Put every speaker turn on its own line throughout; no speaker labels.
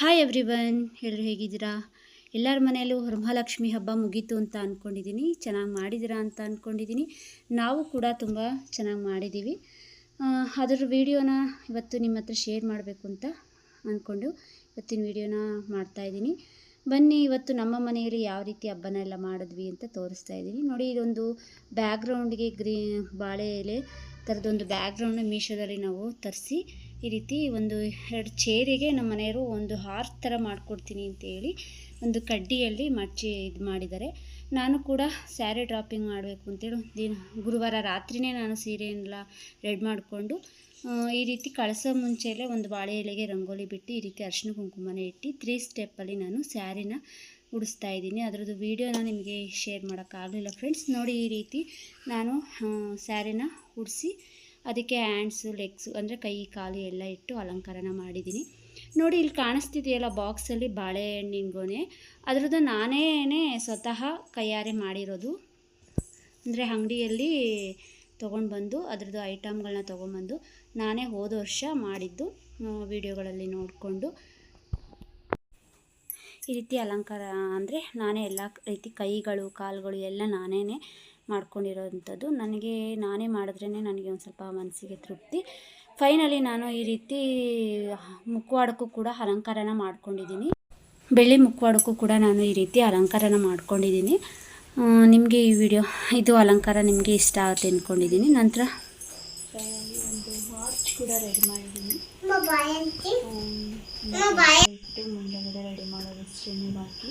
Hi everyone ಎಲ್ಲರೂ ಹೇಗಿದ್ದೀರಾ? ಎಲ್ಲರ ಮನೆಯಲ್ಲೂ ವರಮಹಾಲಕ್ಷ್ಮಿ ಹಬ್ಬ ಮುಗೀತು ಅಂತ ಅಂದ್ಕೊಂಡಿದ್ದೀನಿ ಚೆನ್ನಾಗಿ ಮಾಡಿದ್ದೀರಾ ಅಂತ ಅಂದ್ಕೊಂಡಿದ್ದೀನಿ ನಾವು ಕೂಡ ತುಂಬ ಚೆನ್ನಾಗಿ ಮಾಡಿದ್ದೀವಿ ಅದರ ವಿಡಿಯೋನ ಇವತ್ತು ನಿಮ್ಮ ಹತ್ರ ಶೇರ್ ಮಾಡಬೇಕು ಅಂತ ಅಂದ್ಕೊಂಡು ಇವತ್ತಿನ ವಿಡಿಯೋನ ಮಾಡ್ತಾಯಿದ್ದೀನಿ ಬನ್ನಿ, ಇವತ್ತು ನಮ್ಮ ಮನೆಯಲ್ಲಿ ಯಾವ ರೀತಿ ಹಬ್ಬನ ಎಲ್ಲ ಮಾಡಿದ್ವಿ ಅಂತ ತೋರಿಸ್ತಾ ಇದ್ದೀನಿ. ನೋಡಿ, ಇದೊಂದು ಬ್ಯಾಕ್ಗ್ರೌಂಡ್ಗೆ ಗ್ರೀ, ಬಾಳೆ ಎಲೆ ಥರದೊಂದು ಬ್ಯಾಕ್ಗ್ರೌಂಡ್ನ ಮೀಶೋದಲ್ಲಿ ನಾವು ತರಿಸಿ ಈ ರೀತಿ ಒಂದು ಎರಡು ಚೇರಿಗೆ ನಮ್ಮ ಮನೆಯವರು ಒಂದು ಹಾರ್ ಥರ ಮಾಡಿಕೊಡ್ತೀನಿ ಅಂತೇಳಿ ಒಂದು ಕಡ್ಡಿಯಲ್ಲಿ ಮಚ್ಚಿ ಇದು ಮಾಡಿದ್ದಾರೆ. ನಾನು ಕೂಡ ಸ್ಯಾರಿ ಡ್ರಾಪಿಂಗ್ ಮಾಡಬೇಕು ಅಂತೇಳಿ ದಿನ ಗುರುವಾರ ರಾತ್ರಿನೇ ನಾನು ಸೀರೆಯನ್ನೆಲ್ಲ ರೆಡಿ ಮಾಡಿಕೊಂಡು ಈ ರೀತಿ ಕಳಿಸೋ ಮುಂಚೆಲೇ ಒಂದು ಬಾಳೆ ಎಲೆಗೆ ರಂಗೋಲಿ ಬಿಟ್ಟು ಈ ರೀತಿ ಅರಿಶಿನ ಕುಂಕುಮನೇ ಇಟ್ಟು ತ್ರೀ ಸ್ಟೆಪ್ಪಲ್ಲಿ ನಾನು ಸ್ಯಾರಿನ ಉಡಿಸ್ತಾ ಇದ್ದೀನಿ. ಅದರದ್ದು ವೀಡಿಯೋನ ನಿಮಗೆ ಶೇರ್ ಮಾಡೋಕ್ಕಾಗಲಿಲ್ಲ ಫ್ರೆಂಡ್ಸ್. ನೋಡಿ ಈ ರೀತಿ ನಾನು ಸ್ಯಾರಿನ ಉಡಿಸಿ ಅದಕ್ಕೆ ಹ್ಯಾಂಡ್ಸು ಲೆಗ್ಸು ಅಂದರೆ ಕೈ, ಕಾಲು ಎಲ್ಲ ಇಟ್ಟು ಅಲಂಕಾರನ ಮಾಡಿದ್ದೀನಿ. ನೋಡಿ, ಇಲ್ಲಿ ಕಾಣಿಸ್ತಿದೆಯಲ್ಲ ಬಾಕ್ಸಲ್ಲಿ ಬಾಳೆಹಣ್ಣಿನ ಗೊನೆ ಅದರದ್ದು ನಾನೇ ಸ್ವತಃ ಕೈಯಾರೆ ಮಾಡಿರೋದು. ಅಂದರೆ ಅಂಗಡಿಯಲ್ಲಿ ತೊಗೊಂಡು ಬಂದು ಅದರದ್ದು ಐಟಮ್ಗಳನ್ನ ತೊಗೊಂಬಂದು ನಾನೇ ಹೋದ ವರ್ಷ ಮಾಡಿದ್ದು ವಿಡಿಯೋಗಳಲ್ಲಿ ನೋಡಿಕೊಂಡು. ಈ ರೀತಿ ಅಲಂಕಾರ ಅಂದರೆ ನಾನೇ ಎಲ್ಲ ರೀತಿ ಕೈಗಳು, ಕಾಲುಗಳು ಎಲ್ಲ ನಾನೇ ಮಾಡ್ಕೊಂಡಿರೋವಂಥದ್ದು ನನಗೆ ನಾನೇ ಮಾಡಿದ್ರೇ ನನಗೆ ಒಂದು ಸ್ವಲ್ಪ ಮನಸ್ಸಿಗೆ ತೃಪ್ತಿ. ಫೈನಲಿ ನಾನು ಈ ರೀತಿ ಮುಖವಾಡಕ್ಕೂ ಕೂಡ ಅಲಂಕಾರನ ಮಾಡ್ಕೊಂಡಿದ್ದೀನಿ. ಬೆಳ್ಳಿ ಮುಖವಾಡಕ್ಕೂ ಕೂಡ ನಾನು ಈ ರೀತಿ ಅಲಂಕಾರನ ಮಾಡ್ಕೊಂಡಿದ್ದೀನಿ. ನಿಮಗೆ ಈ ವಿಡಿಯೋ ಇದು ಅಲಂಕಾರ ನಿಮಗೆ ಇಷ್ಟ ಆಗುತ್ತೆ ಅಂದ್ಕೊಂಡಿದ್ದೀನಿ ನಂತರ ಒಂದು ವಾಚ್ ಕೂಡ ರೆಡಿ ಮಾಡಿದ್ದೀನಿ ಮುಂದಗಡೆ ರೆಡಿ ಮಾಡೋದು ಬಾಕಿ.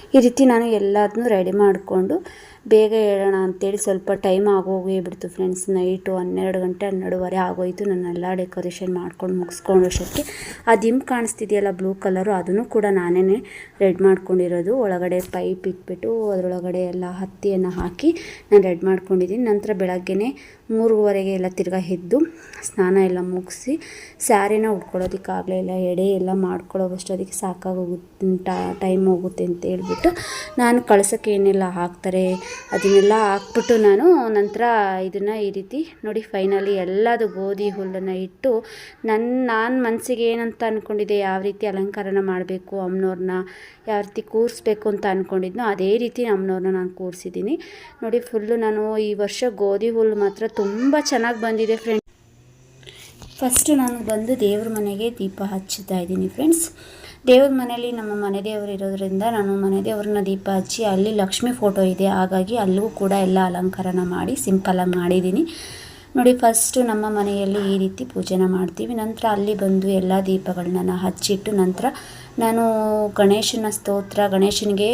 ಈ ರೀತಿ ನಾನು ಎಲ್ಲದನ್ನೂ ರೆಡಿ ಮಾಡಿಕೊಂಡು ಬೇಗ ಹೇಳೋಣ ಅಂತೇಳಿ ಸ್ವಲ್ಪ ಟೈಮ್ ಆಗೋಗೇ ಬಿಡ್ತು ಫ್ರೆಂಡ್ಸ್ ನೈಟು ಹನ್ನೆರಡು ಗಂಟೆ, ಹನ್ನೆರಡುವರೆ ಆಗೋಯಿತು. ನಾನೆಲ್ಲ ಡೆಕೋರೇಷನ್ ಮಾಡ್ಕೊಂಡು ಮುಗಿಸ್ಕೊಂಡು ಅಷ್ಟಕ್ಕೆ ಆ ದಿಮ್ ಕಾಣಿಸ್ತಿದೆಯಲ್ಲ ಬ್ಲೂ ಕಲರು ಅದನ್ನು ಕೂಡ ನಾನೇ ರೆಡ್ ಮಾಡ್ಕೊಂಡಿರೋದು. ಒಳಗಡೆ ಪೈಪ್ ಇಟ್ಬಿಟ್ಟು ಅದರೊಳಗಡೆ ಎಲ್ಲ ಹತ್ತಿಯನ್ನು ಹಾಕಿ ನಾನು ರೆಡ್ ಮಾಡ್ಕೊಂಡಿದ್ದೀನಿ. ನಂತರ ಬೆಳಗ್ಗೆನೇ ಮೂರುವರೆಗೆ ಎಲ್ಲ ತಿರ್ಗಾ ಎದ್ದು ಸ್ನಾನ ಎಲ್ಲ ಮುಗಿಸಿ ಸ್ಯಾರಿನ ಉಟ್ಕೊಳ್ಳೋದಕ್ಕಾಗಲೇ ಇಲ್ಲ, ಎಡೆ ಎಲ್ಲ ಅದಕ್ಕೆ ಸಾಕಾಗೋಗುತ್ತೆ ಟೈಮ್ ಹೋಗುತ್ತೆ ಅಂತ ಹೇಳ್ಬಿಟ್ಟು ನಾನು ಕಳ್ಸೋಕ್ಕೆ ಏನೆಲ್ಲ ಹಾಕ್ತಾರೆ ಅದನ್ನೆಲ್ಲ ಹಾಕ್ಬಿಟ್ಟು ನಾನು ನಂತರ ಇದನ್ನು ಈ ರೀತಿ ನೋಡಿ ಫೈನಲಿ ಎಲ್ಲದು ಗೋಧಿ ಹುಲ್ಲನ್ನು ಇಟ್ಟು ನನ್ನ ನಾನು ಮನಸ್ಸಿಗೆ ಏನಂತ ಅಂದ್ಕೊಂಡಿದ್ದೆ ಯಾವ ರೀತಿ ಅಲಂಕಾರನ ಮಾಡಬೇಕು ಅಮ್ಮನವ್ರನ್ನ ಯಾವ ರೀತಿ ಕೂರಿಸ್ಬೇಕು ಅಂತ ಅಂದ್ಕೊಂಡಿದ್ನೋ ಅದೇ ರೀತಿ ಅಮ್ಮನವ್ರನ್ನ ನಾನು ಕೂರಿಸಿದ್ದೀನಿ. ನೋಡಿ ಫುಲ್ಲು ನಾನು ಈ ವರ್ಷ ಗೋಧಿ ಹುಲ್ಲು ಮಾತ್ರ ತುಂಬ ಚೆನ್ನಾಗಿ ಬಂದಿದೆ ಫ್ರೆಂಡ್ ಫಸ್ಟು ನಾನು ಬಂದು ದೇವ್ರ ಮನೆಗೆ ದೀಪ ಹಚ್ಚುತ್ತಾ ಇದ್ದೀನಿ ಫ್ರೆಂಡ್ಸ್ ದೇವ್ರ ಮನೆಯಲ್ಲಿ ನಮ್ಮ ಮನೆ ದೇವರು ಇರೋದ್ರಿಂದ ನಾನು ಮನೆ ದೇವ್ರನ್ನ ದೀಪ ಹಚ್ಚಿ ಅಲ್ಲಿ ಲಕ್ಷ್ಮಿ ಫೋಟೋ ಇದೆ. ಹಾಗಾಗಿ ಅಲ್ಲಿಗೂ ಕೂಡ ಎಲ್ಲ ಅಲಂಕಾರನ ಮಾಡಿ, ಸಿಂಪಲಾಗಿ ಮಾಡಿದ್ದೀನಿ. ನೋಡಿ ಫಸ್ಟು ನಮ್ಮ ಮನೆಯಲ್ಲಿ ಈ ರೀತಿ ಪೂಜೆನ ಮಾಡ್ತೀವಿ. ನಂತರ ಅಲ್ಲಿ ಬಂದು ಎಲ್ಲ ದೀಪಗಳನ್ನ ಹಚ್ಚಿಟ್ಟು ನಂತರ ನಾನು ಗಣೇಶನ ಸ್ತೋತ್ರ, ಗಣೇಶನಿಗೆ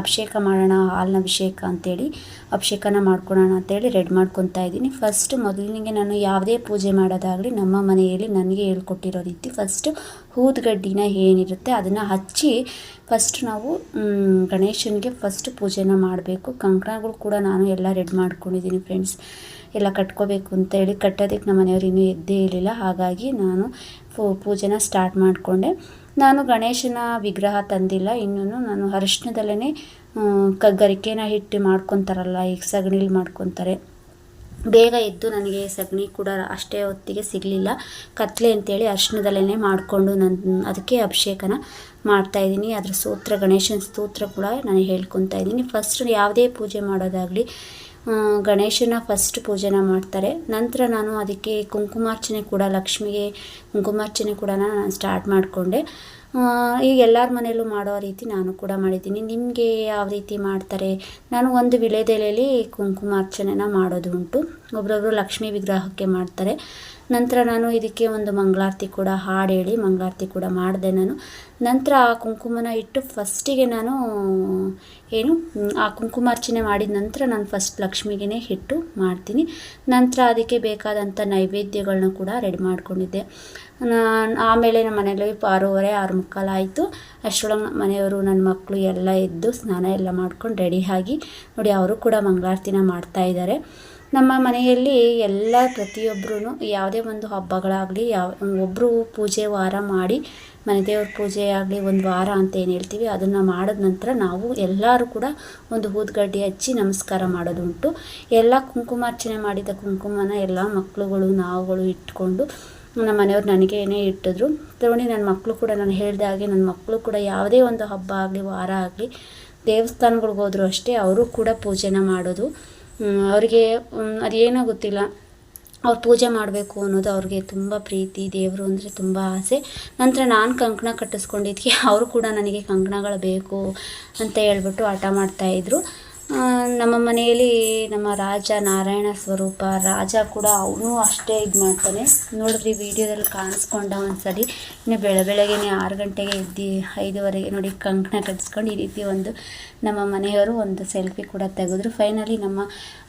ಅಭಿಷೇಕ ಮಾಡೋಣ, ಹಾಲಿನ ಅಭಿಷೇಕ ಅಂತೇಳಿ ಅಭಿಷೇಕನ ಮಾಡ್ಕೊಳೋಣ ಅಂತೇಳಿ ರೆಡಿ ಮಾಡ್ಕೊತಾ ಇದ್ದೀನಿ. ಫಸ್ಟ್ ಮೊದಲಿಗೆ ನಾನು ಯಾವುದೇ ಪೂಜೆ ಮಾಡೋದಾಗಲಿ ನಮ್ಮ ಮನೆಯಲ್ಲಿ ನನಗೆ ಹೇಳ್ಕೊಟ್ಟಿರೋ ರೀತಿ ಫಸ್ಟು ಹೂದ್ಗಡ್ಡಿನ ಏನಿರುತ್ತೆ ಅದನ್ನು ಹಚ್ಚಿ ಫಸ್ಟ್ ನಾವು ಗಣೇಶನಿಗೆ ಫಸ್ಟ್ ಪೂಜೆನ ಮಾಡಬೇಕು. ಕಂಕಣಗಳು ಕೂಡ ನಾನು ಎಲ್ಲ ರೆಡಿ ಮಾಡ್ಕೊಂಡಿದ್ದೀನಿ ಫ್ರೆಂಡ್ಸ್ ಎಲ್ಲ ಕಟ್ಕೋಬೇಕು ಅಂತೇಳಿ ಕಟ್ಟೋದಕ್ಕೆ ನಮ್ಮ ಮನೆಯವ್ರು ಇನ್ನೂ ಎದ್ದೇ ಇರಲಿಲ್ಲ. ಹಾಗಾಗಿ ನಾನು ಪೂಜೆನ ಸ್ಟಾರ್ಟ್ ಮಾಡಿಕೊಂಡೆ. ನಾನು ಗಣೇಶನ ವಿಗ್ರಹ ತಂದಿಲ್ಲ. ಇನ್ನೂ ನಾನು ಅರಿಶಿನದಲ್ಲೇ ಕಗ್ಗರಿಕೆನ ಗರಿಕೆನ ಇಟ್ಟು ಮಾಡ್ಕೊತಾರಲ್ಲ, ಈಗ ಸಗಣಿಲಿ ಮಾಡ್ಕೊತಾರೆ. ಬೇಗ ಎದ್ದು ನನಗೆ ಸಗಣಿ ಕೂಡ ಅಷ್ಟೇ ಹೊತ್ತಿಗೆ ಸಿಗಲಿಲ್ಲ. ಕತ್ಲೆ ಅಂತೇಳಿ ಅರ್ಶಿನದಲ್ಲೇ ಮಾಡಿಕೊಂಡು ನನ್ನ ಅದಕ್ಕೆ ಅಭಿಷೇಕನ ಮಾಡ್ತಾಯಿದ್ದೀನಿ ಅದರ ಸೂತ್ರ, ಗಣೇಶನ ಸ್ತೋತ್ರ ಕೂಡ ನಾನು ಹೇಳ್ಕೊತಾ ಇದ್ದೀನಿ. ಫಸ್ಟ್ ಯಾವುದೇ ಪೂಜೆ ಮಾಡೋದಾಗಲಿ ಗಣೇಶನ ಫಸ್ಟ್ ಪೂಜೆನ ಮಾಡ್ತಾರೆ. ನಂತರ ನಾನು ಅದಕ್ಕೆ ಕುಂಕುಮಾರ್ಚನೆ ಕೂಡ, ಲಕ್ಷ್ಮಿಗೆ ಕುಂಕುಮಾರ್ಚನೆ ಕೂಡ ನಾನು ಸ್ಟಾರ್ಟ್ ಮಾಡಿಕೊಂಡೆ. ಈಗ ಎಲ್ಲರ ಮನೆಯಲ್ಲೂ ಮಾಡೋ ರೀತಿ ನಾನು ಕೂಡ ಮಾಡಿದ್ದೀನಿ. ನಿಮಗೆ ಯಾವ ರೀತಿ ಮಾಡ್ತಾರೆ? ನಾನು ಒಂದು ವಿಳೆದೆಲೆಯಲ್ಲಿ ಕುಂಕುಮಾರ್ಚನೆನ ಮಾಡೋದು ಉಂಟು. ಒಬ್ಬರೊಬ್ಬರು ಲಕ್ಷ್ಮೀ ವಿಗ್ರಹಕ್ಕೆ ಮಾಡ್ತಾರೆ. ನಂತರ ನಾನು ಇದಕ್ಕೆ ಒಂದು ಮಂಗಳಾರತಿ ಕೂಡ ಹಾಡು ಹೇಳಿ ಮಂಗಳಾರತಿ ಕೂಡ ಮಾಡಿದೆ ನಾನು. ನಂತರ ಆ ಕುಂಕುಮನ ಇಟ್ಟು ಫಸ್ಟಿಗೆ ನಾನು, ಏನು, ಆ ಕುಂಕುಮಾರ್ಚನೆ ಮಾಡಿದ ನಂತರ ನಾನು ಫಸ್ಟ್ ಲಕ್ಷ್ಮಿಗೇ ಇಟ್ಟು ಮಾಡ್ತೀನಿ. ನಂತರ ಅದಕ್ಕೆ ಬೇಕಾದಂಥ ನೈವೇದ್ಯಗಳನ್ನ ಕೂಡ ರೆಡಿ ಮಾಡ್ಕೊಂಡಿದ್ದೆ. ನಾನು ಆಮೇಲೆ ನಮ್ಮ ಮನೆಯಲ್ಲಿ ಆರೂವರೆ, ಆರು ಮುಕ್ಕಾಲು ಆಯಿತು. ಅಷ್ಟರೊಳಗೆ ಮನೆಯವರು ನನ್ನ ಮಕ್ಕಳು ಎಲ್ಲ ಎದ್ದು ಸ್ನಾನ ಎಲ್ಲ ಮಾಡ್ಕೊಂಡು ರೆಡಿಯಾಗಿ ನೋಡಿ, ಅವರು ಕೂಡ ಮಂಗಳಾರತಿನ ಮಾಡ್ತಾ ಇದ್ದಾರೆ. ನಮ್ಮ ಮನೆಯಲ್ಲಿ ಎಲ್ಲ ಪ್ರತಿಯೊಬ್ಬರೂ ಯಾವುದೇ ಒಂದು ಹಬ್ಬಗಳಾಗಲಿ ಯಾವ ಒಬ್ಬರು ಪೂಜೆ ವಾರ ಮಾಡಿ, ಮನೆ ದೇವ್ರ ಪೂಜೆ ಆಗಲಿ ಒಂದು ವಾರ ಅಂತ ಏನು ಹೇಳ್ತೀವಿ, ಅದನ್ನು ಮಾಡಿದ ನಂತರ ನಾವು ಎಲ್ಲರೂ ಕೂಡ ಒಂದು ಹೂದ್ಗಡ್ಡೆ ಹಚ್ಚಿ ನಮಸ್ಕಾರ ಮಾಡೋದುಂಟು. ಎಲ್ಲ ಕುಂಕುಮಾರ್ಚನೆ ಮಾಡಿದ ಕುಂಕುಮನ ಎಲ್ಲ ಮಕ್ಕಳುಗಳು ನಾವುಗಳು ಇಟ್ಕೊಂಡು ನಮ್ಮ ಮನೆಯವ್ರು ನನಗೇನೆ ಇಟ್ಟಿದ್ರು. ತಗೊಂಡು ನನ್ನ ಮಕ್ಕಳು ಕೂಡ ನಾನು ಹೇಳಿದ ಹಾಗೆ ನನ್ನ ಮಕ್ಕಳು ಕೂಡ ಯಾವುದೇ ಒಂದು ಹಬ್ಬ ಆಗಲಿ, ವಾರ ಆಗಲಿ ದೇವಸ್ಥಾನಗಳಿಗೆ ಹೋದರೂ ಅಷ್ಟೇ ಅವರು ಕೂಡ ಪೂಜೆನ ಮಾಡೋದು. ಅವ್ರಿಗೆ ಅದು ಅದೇನೋ ಗೊತ್ತಿಲ್ಲ. ಅವ್ರು ಪೂಜೆ ಮಾಡಬೇಕು ಅನ್ನೋದು ಅವ್ರಿಗೆ ತುಂಬ ಪ್ರೀತಿ, ದೇವರು ಅಂದರೆ ತುಂಬ ಆಸೆ. ನಂತರ ನಾನು ಕಂಕಣ ಕಟ್ಟಿಸ್ಕೊಂಡಿದ್ದಕ್ಕೆ ಅವರು ಕೂಡ ನನಗೆ ಕಂಕಣಗಳು ಬೇಕು ಅಂತ ಹೇಳ್ಬಿಟ್ಟು ಹಠ ಮಾಡ್ತಾಯಿದ್ರು ನಮ್ಮ ಮನೆಯಲ್ಲಿ ನಮ್ಮ ರಾಜ ನಾರಾಯಣ ಸ್ವರೂಪ ರಾಜ ಕೂಡ ಅವನು ಅಷ್ಟೇ ಇದು ಮಾಡ್ತಾನೆ. ನೋಡಿದ್ರಿ ವಿಡಿಯೋದಲ್ಲಿ ಕಾಣಿಸ್ಕೊಂಡ ಒಂದ್ಸಲಿ ಇನ್ನು ಬೆಳೆ ಬೆಳಗ್ಗೆನೆ ಆರು ಗಂಟೆಗೆ ಎದ್ದು ಐದುವರೆಗೆ ನೋಡಿ ಕಂಕಣ ಕಟ್ಸ್ಕೊಂಡು ಈ ರೀತಿ ಒಂದು ನಮ್ಮ ಮನೆಯವರು ಒಂದು ಸೆಲ್ಫಿ ಕೂಡ ತೆಗೆದ್ರು. ಫೈನಲಿ ನಮ್ಮ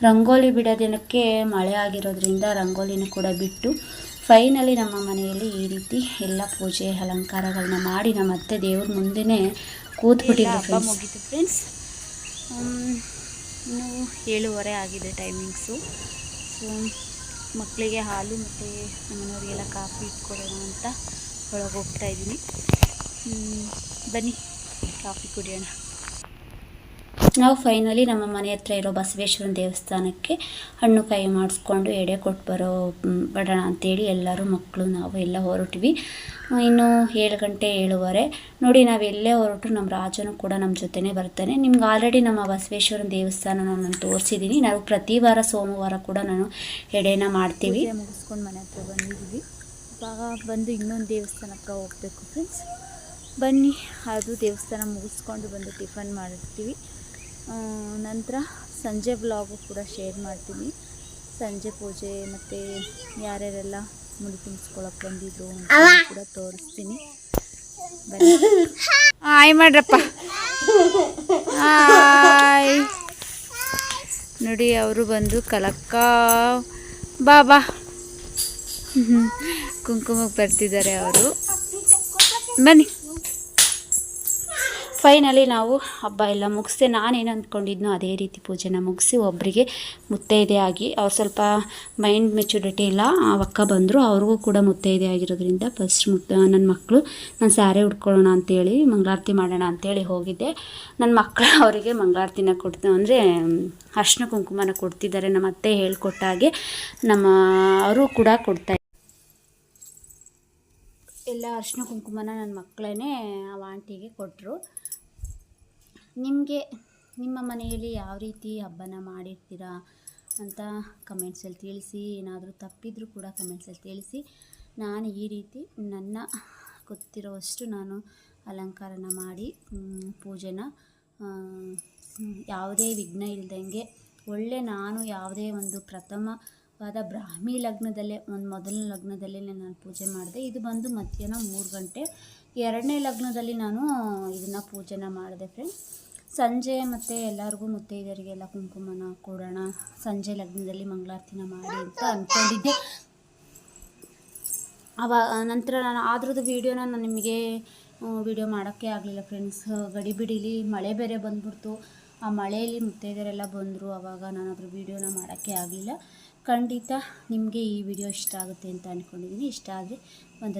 ರಂಗೋಲಿ ಬಿಡೋದಿನಕ್ಕೆ ಮಳೆ ಆಗಿರೋದ್ರಿಂದ ರಂಗೋಲಿನ ಕೂಡ ಬಿಟ್ಟು ಫೈನಲಿ ನಮ್ಮ ಮನೆಯಲ್ಲಿ ಈ ರೀತಿ ಎಲ್ಲ ಪೂಜೆ ಅಲಂಕಾರಗಳನ್ನ ಮಾಡಿ ನಮ್ಮ ಅತ್ತೆ ದೇವ್ರ ಮುಂದೆನೇ ಕೂತ್ಬಿಟ್ಟಿದ್ರು ಫ್ರೆಂಡ್ಸ್ ಇನ್ನು ಏಳುವರೆ ಆಗಿದೆ ಟೈಮಿಂಗ್ಸು ಸೊ ಮಕ್ಕಳಿಗೆ ಹಾಲು ಮತ್ತು ನಮ್ಮನೆಯವರಿಗೆಲ್ಲ ಕಾಫಿ ಇಟ್ಕೊಡೋಣ ಅಂತ ಒಳಗೆ ಹೋಗ್ತಾ ಇದ್ದೀನಿ. ಹ್ಮ್, ಬನ್ನಿ ಕಾಫಿ ಕುಡಿಯೋಣ. ನಾವು ಫೈನಲಿ ನಮ್ಮ ಮನೆ ಹತ್ರ ಇರೋ ಬಸವೇಶ್ವರನ ದೇವಸ್ಥಾನಕ್ಕೆ ಹಣ್ಣು ಕಾಯಿ ಮಾಡಿಸ್ಕೊಂಡು ಎಡೆ ಕೊಟ್ಟು ಬರೋ ಬಡೋಣ ಅಂತೇಳಿ ಎಲ್ಲರೂ ಮಕ್ಕಳು, ನಾವು ಎಲ್ಲ ಹೊರಟ್ವಿ. ಇನ್ನು ಏಳು ಗಂಟೆ ಏಳುವರೆ. ನೋಡಿ, ನಾವು ಎಲ್ಲೇ ಹೊರಟು ನಮ್ಮ ರಾಜನು ಕೂಡ ನಮ್ಮ ಜೊತೆನೇ ಬರ್ತಾನೆ. ನಿಮ್ಗೆ ಆಲ್ರೆಡಿ ನಮ್ಮ ಬಸವೇಶ್ವರನ ದೇವಸ್ಥಾನ ನಾನು ತೋರಿಸಿದ್ದೀನಿ ನಾವು ಪ್ರತಿ ವಾರ ಸೋಮವಾರ ಕೂಡ ನಾನು ಎಡೆನ ಮಾಡ್ತೀವಿ. ಮುಗಿಸ್ಕೊಂಡು ಮನೆ ಹತ್ರ ಬಂದಿದ್ದೀವಿ ಇವಾಗ ಬಂದು ಇನ್ನೊಂದು ದೇವಸ್ಥಾನ ಹತ್ರ ಹೋಗಬೇಕು ಫ್ರೆಂಡ್ಸ್ ಬನ್ನಿ, ಅದು ದೇವಸ್ಥಾನ ಮುಗಿಸ್ಕೊಂಡು ಬಂದು ಟಿಫನ್ ಮಾಡಿರ್ತೀವಿ. ನಂತರ ಸಂಜೆ ಬ್ಲಾಗು ಕೂಡ ಶೇರ್ ಮಾಡ್ತೀನಿ. ಸಂಜೆ ಪೂಜೆ ಮತ್ತು ಯಾರ್ಯಾರೆಲ್ಲ ಮುಡಿ ತುಂಬಿಸ್ಕೊಳಕ್ಕೆ ಬಂದಿದ್ರು ಅಂತ ಕೂಡ ತೋರಿಸ್ತೀನಿ. ಬನ್ನಿ. ಆಯ್ ಮಾಡ್ರಪ್ಪ. ಆಯ್ ನೋಡಿ ಅವರು ಬಂದು ಕಲಕ್ಕ ಬಾಬಾ. ಕುಂಕುಮಕ್ಕೆ ಬರ್ತಿದ್ದಾರೆ ಅವರು. ಬನ್ನಿ. ಫೈನಲಿ ನಾವು ಹಬ್ಬ ಎಲ್ಲ ಮುಗಿಸಿ, ನಾನೇನು ಅಂದ್ಕೊಂಡಿದ್ನೋ ಅದೇ ರೀತಿ ಪೂಜೆನ ಮುಗಿಸಿ ಒಬ್ಬರಿಗೆ ಮುತ್ತೈದೆ ಆಗಿ, ಅವ್ರು ಸ್ವಲ್ಪ ಮೈಂಡ್ ಮೆಚುರಿಟಿ ಇಲ್ಲ ಅಕ್ಕ ಬಂದರು, ಅವ್ರಿಗೂ ಕೂಡ ಮುತ್ತೈದೆ ಆಗಿರೋದ್ರಿಂದ ಫಸ್ಟ್ ಮುತ್ತ ನನ್ನ ಮಕ್ಕಳು ನಾನು ಸ್ಯಾರಿ ಉಟ್ಕೊಳ್ಳೋಣ ಅಂತೇಳಿ, ಮಂಗಳಾರತಿ ಮಾಡೋಣ ಅಂತೇಳಿ ಹೋಗಿದ್ದೆ. ನನ್ನ ಮಕ್ಕಳು ಅವರಿಗೆ ಮಂಗಳಾರತಿನ ಕೊಡ್ತ, ಅಂದರೆ ಅರ್ಶಿನ ಕುಂಕುಮನ ಕೊಡ್ತಿದ್ದಾರೆ, ನಮ್ಮ ಅತ್ತೆ ಹೇಳ್ಕೊಟ್ಟ ಹಾಗೆ ನಮ್ಮ ಅವರು ಕೂಡ ಕೊಡ್ತಾ ಎಲ್ಲ ಅರ್ಶಿನ ಕುಂಕುಮನ ನನ್ನ ಮಕ್ಕಳೇ ಆ ಆಂಟಿಗೆ ಕೊಟ್ಟರು ನಿಮಗೆ ನಿಮ್ಮ ಮನೆಯಲ್ಲಿ ಯಾವ ರೀತಿ ಹಬ್ಬನ ಮಾಡಿರ್ತೀರಾ ಅಂತ ಕಮೆಂಟ್ಸಲ್ಲಿ ತಿಳಿಸಿ, ಏನಾದರೂ ತಪ್ಪಿದರೂ ಕೂಡ ಕಮೆಂಟ್ಸಲ್ಲಿ ತಿಳಿಸಿ. ನಾನು ಈ ರೀತಿ ನನ್ನ ಗೊತ್ತಿರೋವಷ್ಟು ನಾನು ಅಲಂಕಾರನ ಮಾಡಿ ಪೂಜೆನ ಯಾವುದೇ ವಿಘ್ನ ಇಲ್ಲದಂಗೆ ಒಳ್ಳೆ ನಾನು ಯಾವುದೇ ಒಂದು ಪ್ರಥಮವಾದ ಬ್ರಾಹ್ಮಿ ಲಗ್ನದಲ್ಲೇ, ಒಂದು ಮೊದಲನೇ ಲಗ್ನದಲ್ಲೇ ನಾನು ಪೂಜೆ ಮಾಡಿದೆ. ಇದು ಬಂದು ಮಧ್ಯಾಹ್ನ ಮೂರು ಗಂಟೆ. ಎರಡನೇ ಲಗ್ನದಲ್ಲಿ ನಾನು ಇದನ್ನು ಪೂಜೆನ ಮಾಡಿದೆ ಫ್ರೆಂಡ್ಸ್ ಸಂಜೆ ಮತ್ತು ಎಲ್ಲರಿಗೂ ಮುತ್ತೈದರಿಗೆಲ್ಲ ಕುಂಕುಮನ ಕೊಡೋಣ, ಸಂಜೆ ಲಗ್ನದಲ್ಲಿ ಮಂಗಳಾರತಿನ ಮಾಡಿ ಅಂತ ಅಂದ್ಕೊಂಡಿದ್ದೆ ಅವ, ನಂತರ ನಾನು ಆದ್ರದ್ದು ವೀಡಿಯೋನ ನಾನು ನಿಮಗೆ ವೀಡಿಯೋ ಮಾಡೋಕ್ಕೆ ಆಗಲಿಲ್ಲ ಫ್ರೆಂಡ್ಸ್ ಗಡಿಬಿಡಿಲಿ ಮಳೆ ಬೇರೆ ಬಂದ್ಬಿಡ್ತು. ಆ ಮಳೆಯಲ್ಲಿ ಮುತ್ತೈದರೆಲ್ಲ ಬಂದರು ಆವಾಗ ನಾನು ಅದ್ರ ವೀಡಿಯೋನ ಮಾಡೋಕ್ಕೆ ಆಗಲಿಲ್ಲ. ಖಂಡಿತ ನಿಮಗೆ ಈ ವಿಡಿಯೋ ಇಷ್ಟ ಆಗುತ್ತೆ ಅಂತ ಅಂದ್ಕೊಂಡಿದ್ದೀನಿ ಇಷ್ಟ ಆದರೆ ಒಂದು